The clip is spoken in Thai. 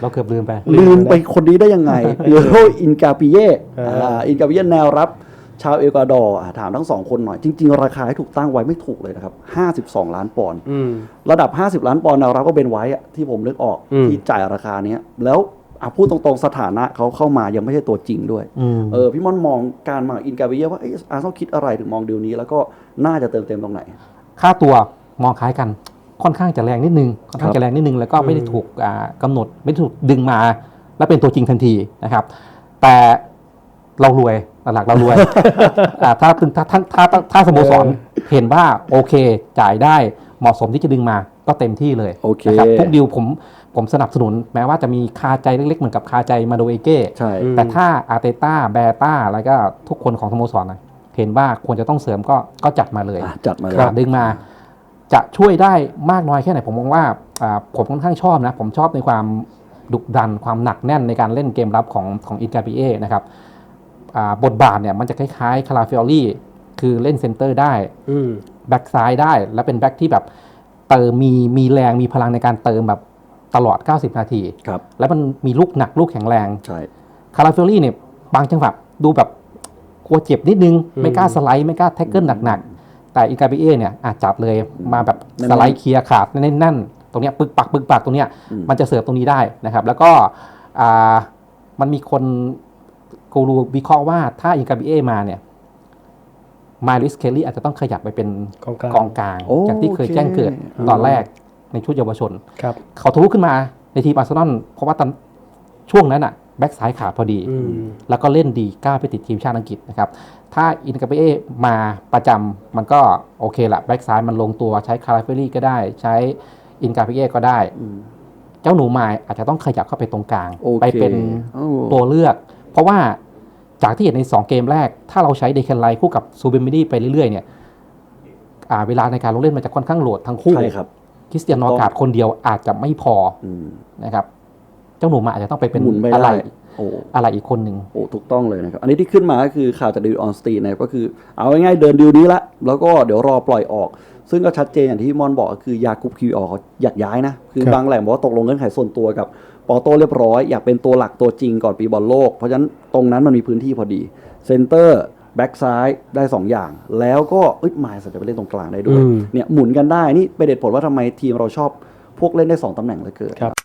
เราเกือบลืมไป ลืมไปคนนี้ได้ยังไงเปียโรอินกาปิเย่เอออ่าอินกาปิเย่แนวรับ ชาวเอกวาดอร์อะถามทั้งสองคนหน่อย จริง ๆ ราคาที่ถูกตั้งไว้ไม่ถูกเลยนะครับ 52 ล้านปอนด์อืมระดับ 50 ล้านปอนด์แนวรับก็เป็นไว้อะที่ผมนึกออกอืมที่จ่ายราคาเนี้ยแล้วอะพูดตรงๆ สถานะเขาเข้ามายังไม่ใช่ตัวจริงด้วยอืมเออพี่ม่อนมองการมาอินกาปิเย่ว่าเอยอาร์เซนอลคิดอะไรถึงมองดีลนี้ แล้วก็น่าจะเติมเต็มตรงไหน ค่าตัวมองคล้ายกัน ค่อนข้างจะแรงนิดนึงค่อนข้างจะแรงนิดนึง แล้วก็ไม่ได้ถูกอ่ากำหนดไม่ได้ถูกดึงมา และเป็นตัวจริงทันทีนะครับ แต่เรารวยหลักๆเรารวยอ่าถ้าถ้าถ้าถ้าถ้าถ้าสโมสรเห็นว่าโอเคจ่ายได้เหมาะสมที่จะดึงมาก็เต็มที่เลยโอเคนะครับทุกดีลผมผมสนับสนุน แม้ว่าจะมีคาใจเล็กๆ เหมือนกับคาใจมาโดเอเก้ใช่อืมแต่ถ้าอาร์เตต้าแบต้าแล้วก็ทุกคนของสโมสรนะเห็นว่าควรจะต้องเสริมก็ก็จัดมาเลยอะจัดมาเลยอ่าดึงมา จะช่วยได้มากน้อยแค่ไหนผมมองว่าอ่าผมค่อนข้างชอบนะ ผมชอบในความดุดันความหนักแน่นในการเล่นเกมรับของของอินกาปิเอนะครับอ่าบทบาทเนี่ยมันจะคล้ายๆคาราฟิออลี่คือเล่นเซนเตอร์ได้อืมแบ็กซ้ายได้ และเป็นแบ็กที่แบบเติมมีมีแรงมีพลังในการเติมแบบตลอด 90 นาทีครับแล้วมันมีลูกหนักลูกแข็งแรงใช่คาราฟิออลี่เนี่ยบางจังหวะดูแบบกลัวเจ็บนิดนึงอืมไม่กล้าสไลด์ ไม่กล้าแท็กเกิลหนักๆ แต่อิกาบิเอเนี่ยอาจัดเลยมาแบบแน่นๆสไลด์เคลียร์ขาดแน่นๆตรงเนี้ยปึกปักปึกปักตรงเนี้ยอืมมันจะเสิร์ฟตรงนี้ได้นะครับ แล้วก็อ่ามันมีคนกูรูวิเคราะห์ว่าถ้าอิกาบิเอมาเนี่ยมาริสเคลลี่อาจจะต้องขยับไปเป็นกองกลางกองกลางโอจากที่เคยโอเคแจ้งเกิดตอนแรกในชุดเยาวชนครับเขาทะลุขึ้นมาในทีมอาร์เซนอลเพราะว่าตอนช่วงนั้นอะ แบ็กซ้ายขาดพอดีอืมแล้วก็เล่นดีกล้าไปติดทีมชาติอังกฤษนะครับ ถ้าอินกาเปเอมาประจำมันก็โอเคละแบ็กซ้ายมันลงตัวใช้คาราเฟลี่ก็ได้ ใช้อินกาเปเอก็ได้อืมเจ้าหนูมายอาจจะต้องขยับเข้าไปตรงกลางโอเคไปเป็นโอ้ตัวเลือก เพราะว่าจากที่เห็นใน 2 เกมแรก ถ้าเราใช้เดค n นไลคู่กับซูเบมิดี้ไปเรื่อยๆเนี่ยอ่าเวลาในการลงเล่นมันจะค่อนข้างโหลดทั้งคู่ใช่ครับคริสเตียนนอร์การ์ดคนเดียวอาจจะไม่พออืมนะครับ เจ้าหนูมายอาจจะต้องไปเป็นหมุนไม่อะไรได้โอ้อะไรอีกคนหนึ่ง โอ้ถูกต้องเลยนะครับ อันนี้ที่ขึ้นมาก็คือข่าวจากดิวออนสตีนนะครับก็คือเอาง่ายๆเดินดิวนี้ละแล้วก็เดี๋ยวรอปล่อยออก ซึ่งก็ชัดเจนอย่างที่พี่มอนบอกก็คือยาคุบคิวอเขาอยากย้ายนะ คือครับ บางแหล่งบอกว่าตกลงเงื่อนไขส่วนตัวกับปอโต้เรียบร้อย อยากเป็นตัวหลักตัวจริงก่อนปีบอลโลก เพราะฉะนั้นตรงนั้นมันมีพื้นที่พอดีเซนเตอร์แบ็กซ้ายได้2อย่าง แล้วก็เอ้ยมายสัจะไปเล่นตรงกลางได้ด้วย อืม เนี่ยหมุนกันได้ นี่เป็นเหตุผลว่าทำไมทีมเราชอบพวกเล่นได้สองตำแหน่งเหลยเกินครับ